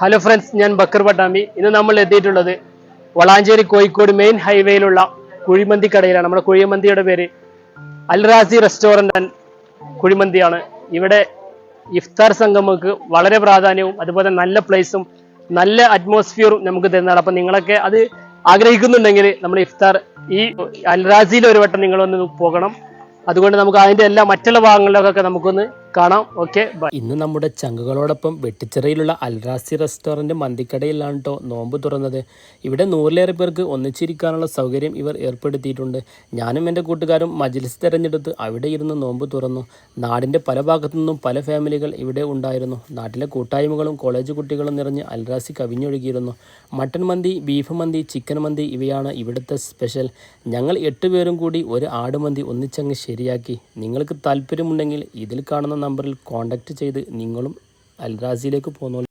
Hello friends ഞാൻ ബക്കർ പട്ടാമ്പി ഇന്ന് നമ്മൾ എത്തിയിട്ടുള്ളത് വളാഞ്ചേരി കോഴിക്കോട് മെയിൻ ഹൈവേയിലുള്ള കുഴിമന്തി കടയിലാണ്. നമ്മുടെ കുഴിമന്തിയുടെ പേര് അൽറാസി റെസ്റ്റോറന്റ് ആൻഡ് കുഴിമന്തിയാണ്. ഇവിടെ ഇഫ്താർ സംഗമക്ക് വളരെ പ്രാധാന്യവും അതുപോലെ നല്ല പ്ലേസും നല്ല അറ്റ്മോസ്ഫിയറും നമുക്ക് തരുന്നതാണ്. അപ്പം നിങ്ങളൊക്കെ അത് ആഗ്രഹിക്കുന്നുണ്ടെങ്കിൽ നമ്മൾ ഇഫ്താർ ഈ അൽറാസിയിൽ ഒരു വട്ടം നിങ്ങളൊന്ന് പോകണം. അതുകൊണ്ട് നമുക്ക് അതിന്റെ എല്ലാ മറ്റുള്ള ഭാഗങ്ങളിലൊക്കെ നമുക്കൊന്ന് കാണാം. ഓക്കെ ഇന്ന് നമ്മുടെ ചങ്കുകളോടൊപ്പം വെട്ടിച്ചിറയിലുള്ള അൽറാസി റെസ്റ്റോറന്റ് മന്തിക്കടയിലാണ് കേട്ടോ നോമ്പ് തുറന്നത്. ഇവിടെ നൂറിലേറെ പേർക്ക് ഒന്നിച്ചിരിക്കാനുള്ള സൗകര്യം ഇവർ ഏർപ്പെടുത്തിയിട്ടുണ്ട്. ഞാനും എന്റെ കൂട്ടുകാരും മജ്ലിസ് തിരഞ്ഞെടുത്ത് അവിടെ ഇരുന്ന് നോമ്പ് തുറന്നു. നാടിന്റെ പല ഭാഗത്തു നിന്നും പല ഫാമിലികൾ ഇവിടെ ഉണ്ടായിരുന്നു. നാട്ടിലെ കൂട്ടായ്മകളും കോളേജ് കുട്ടികളും നിറഞ്ഞ് Al Razi കവിഞ്ഞൊഴുകിയിരുന്നു. Mutton mandi beef mandi chicken mandi ഇവയാണ് ഇവിടുത്തെ സ്പെഷ്യൽ. ഞങ്ങൾ എട്ട് പേരും കൂടി ഒരു ആടുമന്തി ഒന്നിച്ചങ്ങ് ശരിയാക്കി. നിങ്ങൾക്ക് താല്പര്യമുണ്ടെങ്കിൽ ഇതിൽ കാണുന്ന നമ്പറിൽ കോൺടാക്റ്റ് ചെയ്ത് നിങ്ങളും അൽറാസിയിലേക്ക് പോന്നോളൂ